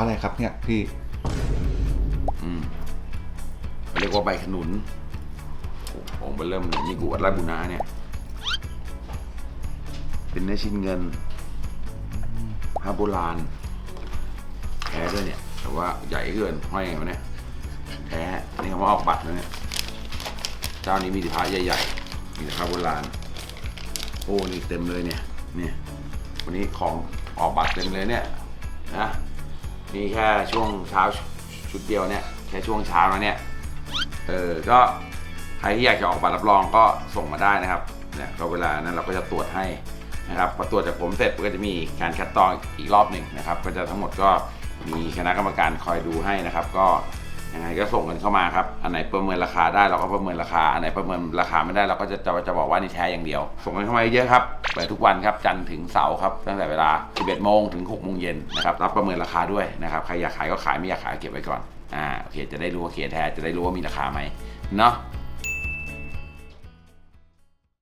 อะไรครับเนี่ยพี่อืมเรียกว่าใบขนุนโอ้โหมันเริ่มนี่กูวัดราบุนาเนี่ย เป็นเนื้อชิ้นเงินผ้าโบราณแท้ด้วยเนี่ย แต่ว่าใหญ่เกินห้อยไงวะเนี่ยแท้นี่เขามาออกบัตรนะเนี่ยเจ้านี้มีแต่พระใหญ่ๆมีแต่พระโบราณโอ้นี่เต็มเลยเนี่ย เนี่ย วันนี้ของออกบัตรเต็มเลยเนี่ยนะ นี่แค่ช่วงเช้าชุดเดียวเนี่ยแค่ช่วงเช้าแล้วเนี่ยเออก็ใครที่อยากจะออกบัตรรับรองก็ส่งมาได้นะครับเนี่ยก็เวลานั้นเราก็จะตรวจให้นะครับพอตรวจจากผมเสร็จก็จะมีการคัดตองอีกรอบหนึ่งนะครับ ก็จะทั้งหมดก็มีคณะกรรมการคอยดูให้นะครับ ก็ ยังไงก็ส่งกันเข้ามาครับ อันไหนประเมินราคาได้เราก็ประเมินราคา อันไหนประเมินราคาไม่ได้เราก็จะจะจะบอกว่านี่แท้อย่างเดียว ส่งกันเข้ามาเยอะครับ เปิดทุกวันครับ จันทร์ถึงเสาร์ครับ ตั้งแต่เวลา 11โมงถึง6โมงเย็นนะครับ รับประเมินราคาด้วยนะครับ ใครอยากขายก็ขายไม่อยากขายเก็บไว้ก่อน อ่า โอเค จะได้รู้ว่าเคแท้ จะได้รู้ว่ามีราคาไหมเนาะ